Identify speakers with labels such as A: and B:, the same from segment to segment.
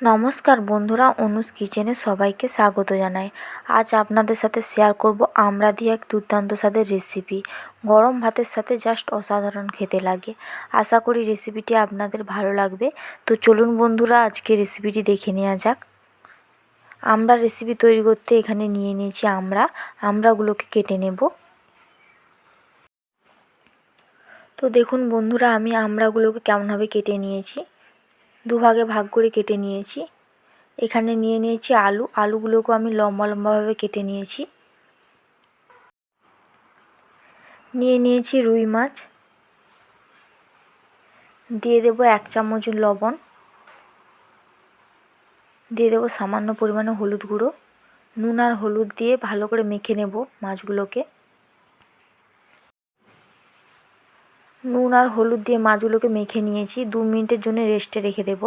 A: নমস্কার বন্ধুরা, অনুজ কিচেনে সবাইকে স্বাগত জানাই। আজ আপনাদের সাথে শেয়ার করব আমরা দিয়ে এক দুর্দান্ত স্বাদের রেসিপি গরম ভাতের সাথে জাস্ট অসাধারণ খেতে লাগে। আশা করি রেসিপিটি আপনাদের ভালো লাগবে। তো চলুন বন্ধুরা, আজকে রেসিপিটি দেখে নেওয়া যাক। আমরা রেসিপি তৈরি করতে এখানে নিয়ে নিয়েছি আমরা। আমরাগুলোকে কেটে নেব। তো দেখুন বন্ধুরা, আমি আমরাগুলোকে কেমনভাবে কেটে নিয়েছি। দুভাগে ভাগ করে কেটে নিয়েছি। এখানে নিয়ে নিয়েছি আলু। আলুগুলোকে আমি লম্বা লম্বাভাবে কেটে নিয়েছি। নিয়ে নিয়েছি রুই মাছ। দিয়ে দেবো এক চামচ লবণ। দিয়ে দেবো সামান্য পরিমাণে হলুদ গুঁড়ো। নুন আর হলুদ দিয়ে ভালো করে মেখে নেব মাছগুলোকে। নুন আর হলুদ দিয়ে মাছগুলোকে মেখে নিয়েছি। দু মিনিটের জন্য রেস্টে রেখে দেব।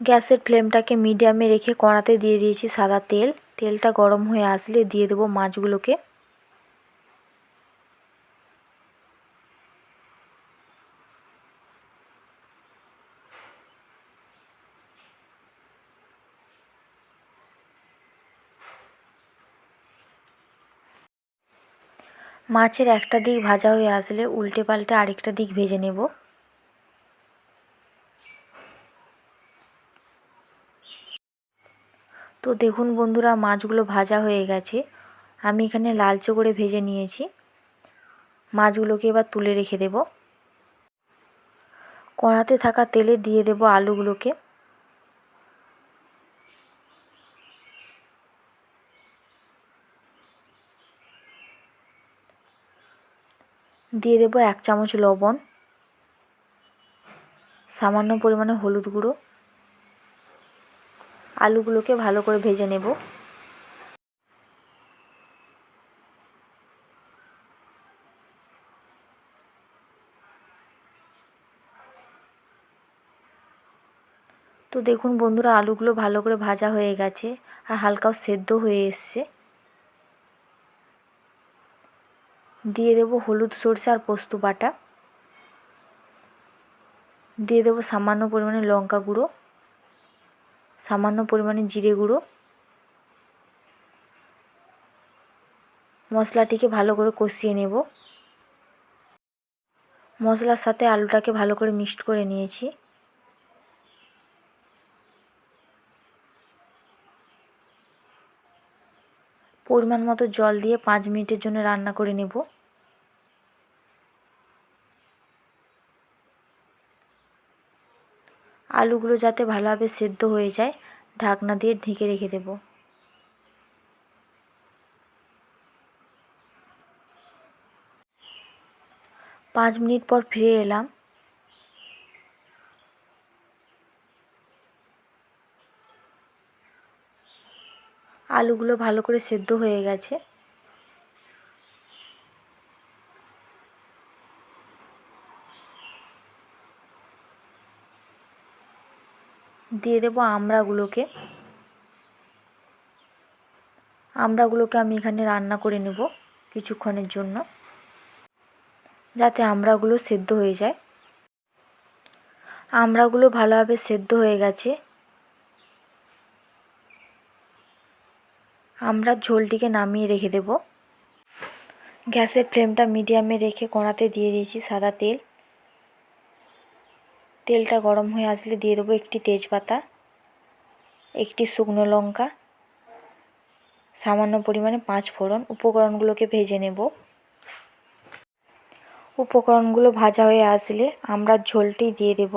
A: গ্যাসের ফ্লেমটাকে মিডিয়ামে রেখে কড়াতে দিয়ে দিয়েছি সাদা তেল। তেলটা গরম হয়ে আসলে দিয়ে দেবো মাছগুলোকে। মাছের একটা দিক ভাজা হয়ে আসলে উল্টে পাল্টে আরেকটা দিক ভেজে নেব। তো দেখুন বন্ধুরা, মাছগুলো ভাজা হয়ে গেছে। আমি এখানে লালচে করে ভেজে নিয়েছি। মাছগুলোকে এবার তুলে রেখে দেব। কড়াতে থাকা তেলে দিয়ে দেব আলুগুলোকে। দিয়ে দেবো এক চামচ লবণ, সামান্য পরিমাণে হলুদ গুঁড়ো। আলুগুলোকে ভালো করে ভেজে নেব। তো দেখুন বন্ধুরা, আলুগুলো ভালো করে ভাজা হয়ে গেছে আর হালকাও সেদ্ধ হয়ে এসছে। দিয়ে দেব হলুদ সরষে আর পোস্ত বাটা। দিয়ে দেবো সামান্য পরিমাণে লঙ্কা গুঁড়ো, সামান্য পরিমাণে জিরে গুঁড়ো। মশলাটিকে ভালো করে কষিয়ে নেব। মশলার সাথে আলুটাকে ভালো করে মিক্সড করে নিয়েছি। পরিমাণ মতো জল দিয়ে পাঁচ মিনিটের জন্য রান্না করে নেব। আলুগুলো যাতে ভালোভাবে সেদ্ধ হয়ে যায়, ঢাকনা দিয়ে ঢেকে রেখে দেব। পাঁচ মিনিট পর ফিরে এলাম। আলুগুলো ভালো করে সেদ্ধ হয়ে গেছে। দিয়ে দেবো আমড়াগুলোকে। আমড়াগুলোকে আমি এখানে রান্না করে নেব কিছুক্ষণের জন্য, যাতে আমড়াগুলো সেদ্ধ হয়ে যায়। আমড়াগুলো ভালোভাবে সেদ্ধ হয়ে গেছে। আমরা ঝোলটিকে নামিয়ে রেখে দেব। গ্যাসের ফ্লেমটা মিডিয়ামে রেখে কড়াতে দিয়ে দিয়েছি সাদা তেল। তেলটা গরম হয়ে আসলে দিয়ে দেবো একটি তেজপাতা, একটি শুকনো লঙ্কা, সামান্য পরিমাণে পাঁচ ফোড়ন। উপকরণগুলোকে ভেজে নেব। উপকরণগুলো ভাজা হয়ে আসলে আমরা ঝোলটি দিয়ে দেব।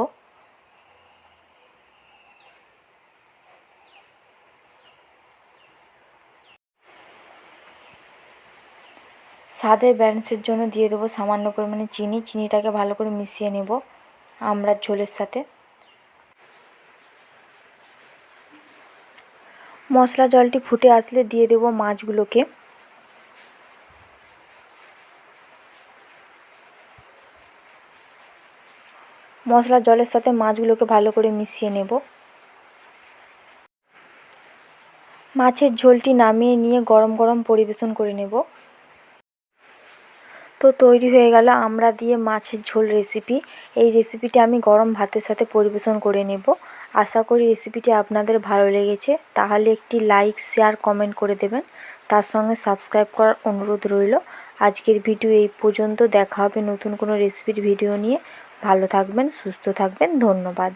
A: স্বাদের ব্যালেন্সের জন্য দিয়ে দেবো সামান্য পরিমাণে চিনি। চিনিটাকে ভালো করে মিশিয়ে নেব। আমরা ঝোলের সাথে। মশলা জলটি ফুটে আসলে দিয়ে দেব মাছগুলোকে। মশলা জলের সাথে মাছগুলোকে ভালো করে মিশিয়ে নেব। মাছের ঝোলটি নামিয়ে নিয়ে গরম গরম পরিবেশন করে নেব। তো তৈরি হয়ে গেল আমড়া দিয়ে মাছের ঝোল রেসিপি এই রেসিপিটি আমি গরম ভাতের সাথে পরিবেশন করে নেব। আশা করি রেসিপিটি আপনাদের ভালো লেগেছে। তাহলে একটি লাইক শেয়ার কমেন্ট করে দেবেন। তার সঙ্গে সাবস্ক্রাইব করার অনুরোধ রইল। আজকের ভিডিও এই পর্যন্ত। দেখা হবে নতুন কোনো রেসিপির ভিডিও নিয়ে। ভালো থাকবেন, সুস্থ থাকবেন। ধন্যবাদ।